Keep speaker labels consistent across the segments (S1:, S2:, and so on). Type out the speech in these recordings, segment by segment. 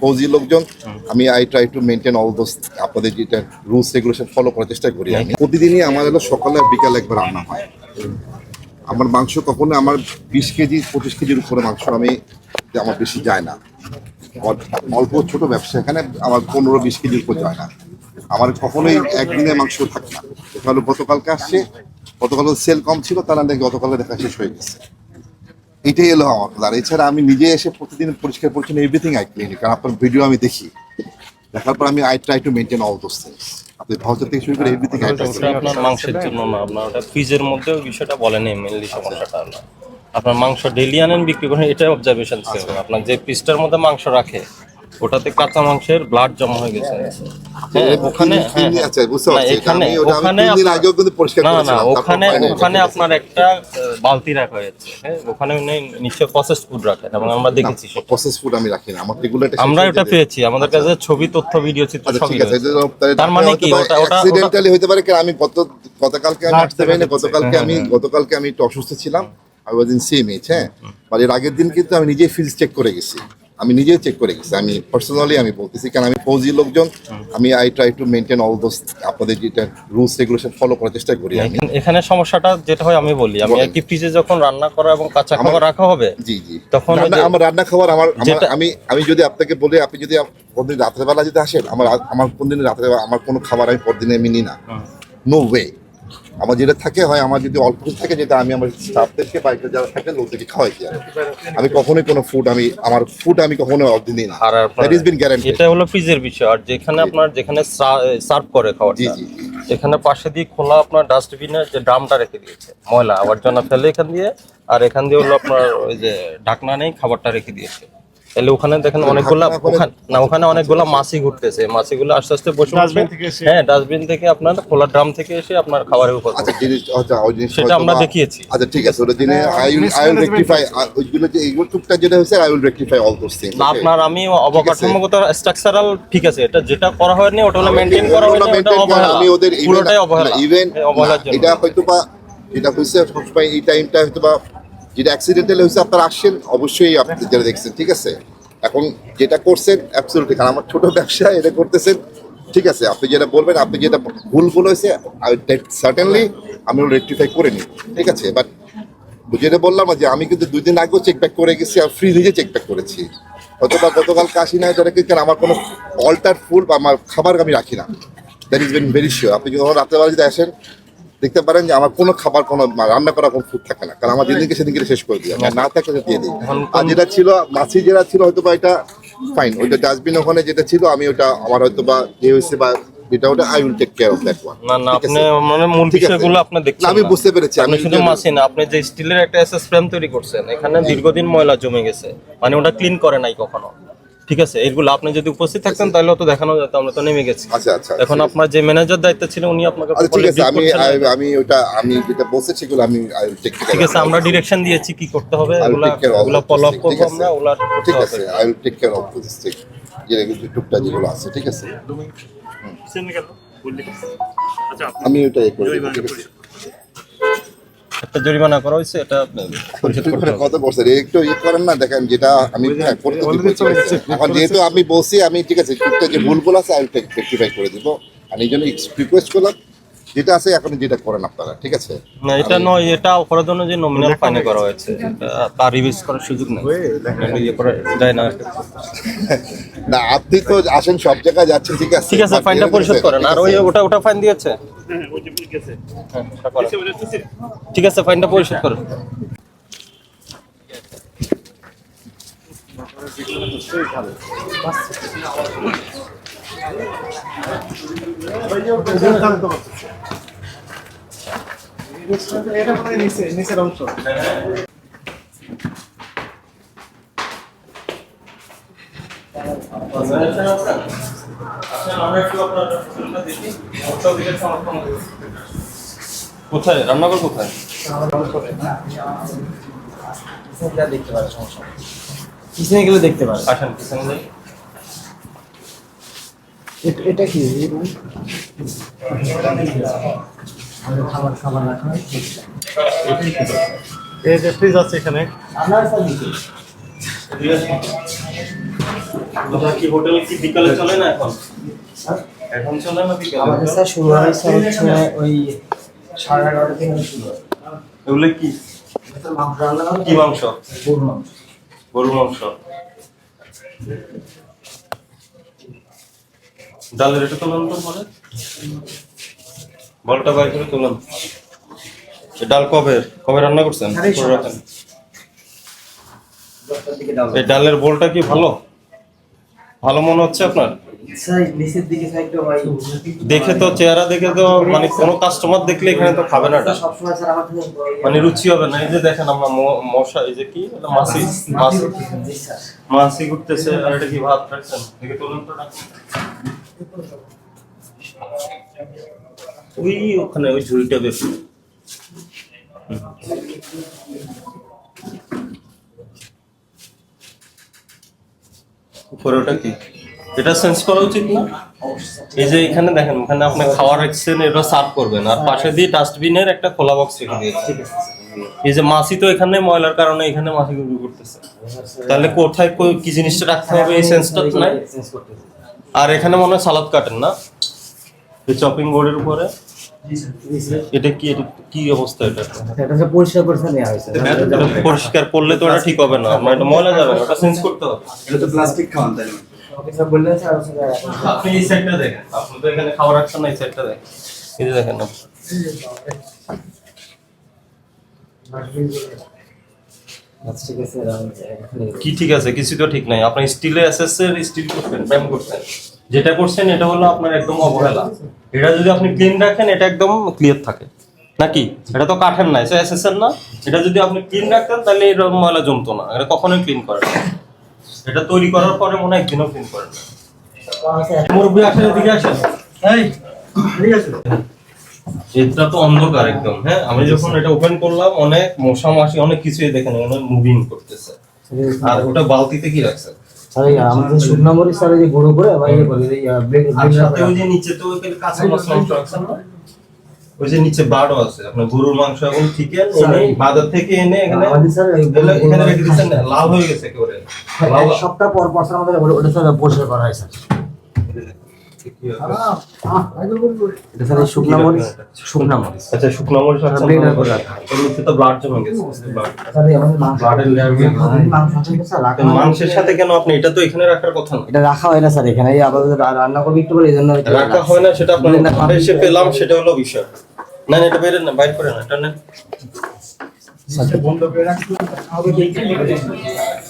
S1: ফৌজি লোকজন, আমি I try to maintain all those আপনাদের যেটা রুলস রেগুলেশন ফলো করার চেষ্টা করি আমি। প্রতিদিনই আমার হলো সকালে আর বিকালে একবার রান্না হয়। আমার মাংস কখনো আমার বিশ কেজি, পঁচিশ কেজির উপরে মাংস আমি আমার বেশি যায় না। অল- অল্প ছোট ব্যবসা, এখানে আমার পনেরো বিশ কেজির উপর যায় না। আমার কখনোই একদিনে মাংস থাকে না। গতকালকে আসছে, গতকাল সেল কম ছিল, তারা নাকি গতকালে দেখা শেষ হয়ে গেছে। এটাই এলো আমার আর এছাড়া আমি নিজে এসে প্রতিদিন পরিষ্কার পরিচ্ছন্ন এভরিথিং আই ক্লিন কারণ আপনার ভিডিও আমি দেখি। দেখার পর আমি I try to maintain all those things আপনি ভাউচার থেকে শুরু করে এভরিথিং আই ট্রাই
S2: আপনার মাংসের জন্য না আপনার ওটা ফ্রিজের মধ্যেও বিষয়টা বলেন মেনলি সমস্যাটা না। আপনার মাংস ডেলি আনেন বিক্রি করেন এটাই অবজারভেশন ছিল আপনার যে পিসটার মধ্যে মাংস রাখে ওটাতে কাঁচা মাংসের ব্লাড জমা হয়ে গেছে। হ্যাঁ, ওখানে হ্যাঁ, হ্যাঁ।
S1: আচ্ছা
S2: এখানে ওখানে না না ওখানে ওখানে আপনার একটা বালতি রাখা হয়েছে হ্যাঁ? ওখানে উনি নিশ্চয় প্রসেস ফুড রাখেন এবং আমরা দেখেছি।
S1: প্রসেস ফুড আমি রাখি না আমার
S2: আমরা ওটা পেয়েছি আমাদের কাছে ছবি তথ্য ভিডিও চিত্র
S1: আচ্ছা
S2: সবই
S1: ঠিক আছে
S2: তার মানে কি ওটা ওটা ওটা
S1: অ্যাক্সিডেন্টালি হতে পারে কারণ আমি গত গতকালকে আমি আসতে গতকালকে আমি গতকালকে আমি একটু অসুস্থ ছিলাম I was in same age হ্যাঁ? আর এর আগের দিন কিন্তু আমি নিজেই ফিল্ড চেক করে গেছি। আমি নিজেই চেক করে গেছি। আমি পার্সোনালি আমি বলতেছি কারণ আমি ফৌজি লোকজন আমি I try to maintain all those আপনাদের যেটা রুলস রেগুলেশন ফলো করার চেষ্টা করি আমি।
S2: এখানে- সমস্যাটা যেটা হয় আমি বলি আমি। একই ফ্রিজে যখন রান্না করা এবং কাঁচা খাবার রাখা হবে
S1: জি জি।
S2: তখন
S1: আমার রান্না খাবার আমার আমি আমি যদি আপনাকে বলি আপনি যদি কোনদিন রাত্রেবেলা যদি আসেন আমার আমার কোনদিন রাত্রে আমার কোনো খাবার আমি পরদিনে আমি নিই না। নো ওয়ে আমার যেটা থাকে হয় আমার যদি অল্প কিছু থাকে যেটা আমি আমার স্টাফদেরকে বাইকে যারা থাকে লোকদেরকে খাওয়াই দিই আমি কখনোই কোনো ফুড আমি আমার ফুড আমি কখনো অর্ধ নিই না। দ্যাট ইজ বিন গ্যারান্টি
S2: এটা হলো ফ্রিজের বিষয়। আর যেখানে আপনার যেখানে সার্ভ করে খাবারটা
S1: জি জি
S2: এখানে পাশে দিয়ে খোলা আপনার ডাস্টবিনে যে ড্রামটা রেখে দিয়েছে ময়লা আবর্জনা ফেলে এখান দিয়ে আর এখান দিয়ে হলো আপনার ওই যে ঢাকনা নেই খাবারটা রেখে দিয়েছে। তাহলে ওখানে দেখেন অনেকগুলা ওখানে না ওখানে অনেকগুলা মাছি ঘুরতেছে। মাছিগুলো আস্তে আস্তে বসে হ্যাঁ ডাস্টবিন থেকে আপনার খোলা ড্রাম থেকে এসে আপনার খাবারের উপর
S1: আচ্ছা জিনিস আচ্ছা ওই জিনিস
S2: সেটা আমরা দেখিয়েছি।
S1: আচ্ছা ঠিক আছে ওটা দিনে I will I will rectify ওইগুলো যে এইগুলো টুকটা যেটা হয়েছে I will rectify all those things
S2: না আপনার আমি অবকাঠামোগত স্ট্রাকচারাল ঠিক আছে এটা যেটা করা হয়নি ওটা হলো মেনটেন করা হয়নি ওটা অবহেলা।
S1: আমি ওদের
S2: পুরোটাই অবহেলা।
S1: ইভেন
S2: এই
S1: এটা হয়তো বা যেটা হয়েছে সবসময় এই টাইমটা হয়তো বা যেটা অ্যাক্সিডেন্টাল হয়েছে, আপনারা আসছেন অবশ্যই আপনি যেটা দেখছেন, ঠিক আছে? এখন যেটা করছেন অ্যাবসলিউটলি কারণ আমার ছোট ব্যবসা এটা করতেছেন, ঠিক আছে? আপনি যেটা বলবেন, আপনি যেটা ভুল ভুল হয়েছে সার্টেনলি আমি রেকটিফাই করে নিই, ঠিক আছে? বাট যেটা বললাম যে আমি কিন্তু দুই দিন আগেও চেক ব্যাক করে গেছি আর ফ্রি নিজে চেক ব্যাক করেছি। অথবা গতকাল কাশি নাই যারা কিন্তু আমার কোনো অল্টার ফুল বা আমার খাবার আমি রাখি না। That is very very sure আপনি যখন রাত্রেবেলা যদি আসেন দেখতে পারেন যে আমার কোনো খাবার কোনো রান্না করা কোনো ফুড থাকে না। কারণ আমার যেদিনকে সেদিনকে শেষ করে দিই না থাকলে দিয়ে দিই। আর যেটা ছিল মাছি যেটা ছিল হয়তো বা এটা ফাইন ওইটা ডাস্টবিন ওখানে যেটা ছিল আমি ওটা আমার হয়তো বা ইয়ে হয়েছে বা ওটা I will take care of that one
S2: না না আপনি মানে মূল। বিষয়গুলো আপনি দেখছেন
S1: আমি বুঝতে পেরেছি, আমি
S2: শুধু
S1: যে-
S2: না আপনি যে স্টিলের একটা এসএস ফ্রেম তৈরি করছেন এখানে দীর্ঘদিন ময়লা জমে গেছে। মানে ওটা ক্লিন করে নাই কখনো। ঠিক আছে এগুলো আপনি যদি উপস্থিত থাকতেন তাহলে তো দেখানো যেত আমরা তো নেমে গেছি।
S1: আচ্ছা আচ্ছা
S2: এখন আপনার যে ম্যানেজার দায়িত্ব ছিল উনি আপনাকে
S1: আচ্ছা ঠিক আছে আমি আমি ওটা আমি যেটা বলছি সেগুলো আমি
S2: ঠিক আছে আমরা ডিরেকশন দিয়েছি কি করতে হবে এগুলা এগুলা
S1: all
S2: ফলো আপ করব? আমরা ওগুলা করতে
S1: ঠিক
S2: হবে।
S1: আছে I will take care of this thing যে টুকটা যেগুলো আছে ঠিক আছে।
S3: আচ্ছা
S1: আমি ওটা করে।
S2: একটা জরিমানা করা হয়েছে এটা পরিশোধ করতে
S1: কত বছর? একটু ইয়ে করেন না দেখেন যেটা আমি হ্যাঁ, করতে ঠিক আছে? এখন যেহেতু আমি বলছি আমি ঠিক আছে যে ভুলগুলো আছে আমি রেকটিফাই করে দিব। আর এই জন্য রিকোয়েস্ট করলাম। যেটা আছে এখন যেটা করেন আপনারা ঠিক আছে?
S2: না এটা নয় এটা অপরাধ জন্য যে নমিনাল ফাইনে করা হয়েছে তার রিভিউজ করার সুযোগ নেই। ইয়ে করে দেয় না
S1: না আপনি তো আসেন সব জায়গায় যাচ্ছেন ঠিক আছে?
S2: ঠিক আছে ফাইনটা পরিশোধ করেন। আর ওই ওটা ওটা ফাইন দিয়েছে?
S3: হ্যাঁ
S2: হ্যাঁ, ওটা
S3: তুলছে
S2: ঠিক আছে ফাইনটা পরিশোধ করেন।
S4: এটা মনে নিচে নিচের অংশ
S2: কোথায়? রান্নাঘর কোথায়
S4: দেখতে পারে সমস্যা। পিছনে গেলে দেখতে পারে।
S2: আসেন
S4: এ- এটা কি? এই খাবার খাবার রাখা হয়
S3: এই যে ফ্রিজ আছে এখানে।
S4: আপনার
S2: কি হোটেলে কি বিকালে চলে না এখন? এখন চলে না বিকালে?
S4: আমাদের স্যার শুরু হয় স্যার হচ্ছে ওই সাড়ে এগারোটা থেকে শুরু হয়।
S2: এগুলো কি?
S4: মাংস রান্না
S2: কি মাংস?
S4: গরুর মাংস।
S2: গরু মাংস। ডালের এটা তোলেন তো পরে বলটা বাইর করে তোলেন। ডাল কবে? কবে রান্না করছেন? রাখেন। এই ডালের বোলটা কি ভালো? ভালো মনে হচ্ছে আপনার? দেখে তো চেহারা দেখে তো মানে কোনো কাস্টমার দেখলে এখানে তো খাবে না
S4: থেকে
S2: মানে রুচি হবে না। এই যে দেখেন আমরা মশা এই যে কি? মাসি মাসি মাছি ঘুরতেছে আর এটা কি ভাত রাখছেন দেখে তো। ওই ওখানে ওই ঝুড়িটা বেশি। উপরে ওটা কি? এটা সেন্স করা উচিত না? এই যে এখানে দেখেন ওখানে আপনি খাওয়ার রাখছেন এটা সার্ভ করবেন। আর পাশে দিয়ে ডাস্টবিনের একটা খোলা বক্স রেখে দিয়েছে। এই যে মাছি তো এখানে ময়লার কারণে এখানে মাছি গুলো করতেছে। তাহলে কোথায় কি জিনিসটা রাখতে হবে এই সেন্সটা নাই? আর এখানে মনে হয় সালাদ কাটেন না? এই চপিং বোর্ডের উপরে? এটা কি এটা কি অবস্থা এটা?
S4: এটা পরিষ্কার করে নেওয়া হয়েছে।
S2: এটা পরিষ্কার করলে তো এটা ঠিক হবে না মানে এটা ময়লা যাবে না ওটা চেঞ্জ করতে হবে।
S5: এটা তো প্লাস্টিক খাওয়ান তাই
S2: আপনি এই সাইডটা দেখেন এখানে খাবার রাখছেন না এই সাইডটা দেখেন। এই যে দেখেন আপনি।
S4: আচ্ছা ঠিক আছে আমি এখানে
S2: কি ঠিক আছে? কিছু তো ঠিক নাই। আপনি স্টিলে এসএসএর স্টিল করছেন ব্যায়াম করছেন যেটা করছেন, এটা হলো আপনার একদম অবহেলা। এটা যদি আপনি ক্লিন রাখেন, এটা একদম ক্লিয়ার থাকে। নাকি? এটা তো কাঠের না, এটা এসএসএর না। এটা যদি আপনি ক্লিন রাখতেন, তাহলে এরকম ময়লা জমতো না। এটা কখনোই ক্লিন করে না। এটা তৈরি করার পরে মনে হয় একদিনও ক্লিন করে না। মুরব্বী আসেন এদিকে আসেন। এই ঠিক আছে এটা তো অন্ধকার একদম হ্যাঁ? আমি যখন এটা ওপেন করলাম অনেক মশা মাছি অনেক কিছুই দেখেন অনেক মুভিং করতেছে। আর ওটা বালতিতে কি রাখছেন?
S4: আমাদের শুকনা মরিচ স্যার যে গুঁড়ো করে বা ইয়ে করে
S2: আর সাথে ওই যে নিচে তো ওই কাঁচা মশলা রাখছেন না? ওই যে নিচে বাড়ও আছে আপনার গরুর মাংস এবং চিকেন এনে বাজার থেকে এনে এখানে এখানে রেখে দিচ্ছেন লাল হয়ে গেছে একেবারে। লাল
S4: সপ্তাহ পর পর আমাদের ওটা- ওটা স্যার পরিষ্কার করা হয় স্যার। এটা স্যার শুকনা মরিচ? শুকনা মরিচ।
S2: আচ্ছা শুকনো মরিচ রাখছেন
S4: Blender করে
S2: করে।
S4: রাখা।
S2: এর নিচে তো ব্লাড জমে গেছে
S4: স্যার আমাদের
S2: ব্লাডের লেয়ার
S4: মাংস থেকে স্যার রাখা।
S2: মাংসের সাথে কেন আপনি? এটা তো এখানে রাখার কথা না।
S4: এটা রাখা হয় না স্যার এখানে। এই আপাতত রান্না করবি একটু বলে এই
S2: রাখা হয় না সেটা আপনার এসে পেলাম সেটা হলো বিষয়। না না, এটা বাইরে না বাইরে করে না এটা নেন।
S6: প্রসিকিউশন কাউন্সিল নিরদেশ মাননীয়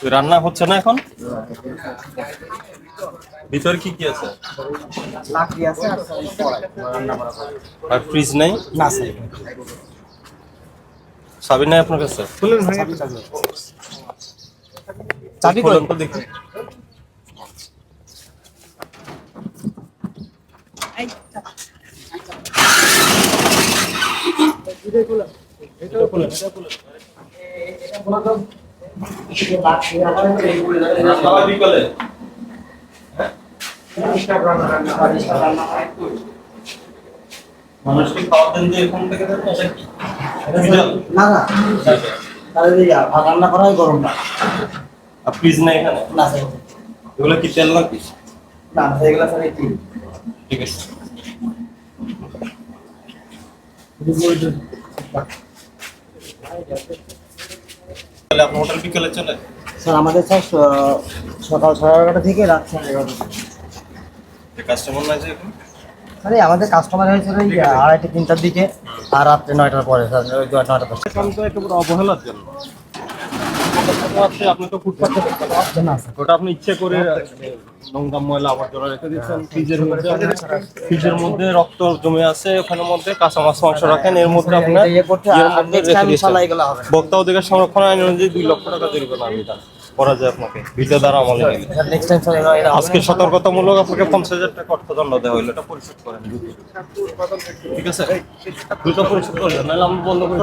S2: রান্না হচ্ছে না এখন? ভিতরে কি কি আছে?
S4: লাকড়ি আছে আর রান্না করা
S2: ফ্রিজ নেই?
S4: না স্যার।
S2: চাবি নাই আপনার কাছে?
S4: চাবি?
S2: তো দেখি রান্না হয় বিকালে মানুষকে খাওয়ার দেন যে এখান থেকে এটা কি
S4: না না। তাহলে রান্না করা হয় গরম না।
S2: আর ফ্রিজ নেই এখানে?
S4: না স্যার
S2: এগুলো কি তেল
S4: না স্যার এগুলো স্যার
S2: ঠিক আছে।
S4: স্যার, আমাদের স্যার সকাল সাড়ে এগারোটা থেকে রাত সাড়ে এগারোটা
S2: কাস্টমার এখন
S4: আরে, আমাদের কাস্টমার হয়েছিল আড়াইটা, তিনটার দিকে, আর রাত্রে নয়টার পরে, স্যার নয়টা
S2: অবহেলার জন্য। আপনি তো ওটা আপনি ইচ্ছে করে নোংরা ময়লা আবর্জনা রেখে দিচ্ছেন। ফ্রিজের মধ্যে ফ্রিজের মধ্যে রক্ত জমে আছে ওখানের মধ্যে কাঁচা মাছ মাংস রাখেন। এর মধ্যে আপনার। বক্তা অধিকার সংরক্ষণ আইন অনুযায়ী দুই লক্ষ টাকা জরিমানা বিধান করা যায় আপনাকে। ভিটা দ্বারা আমলে নিলে আজকে সতর্কতামূলক আপনাকে পঞ্চাশ হাজার টাকা অর্থদণ্ড দেওয়া হলো। এটা পরিশোধ করেন। ঠিক আছে? দ্রুত পরিশোধ নাহলে আমি বন্ধ করে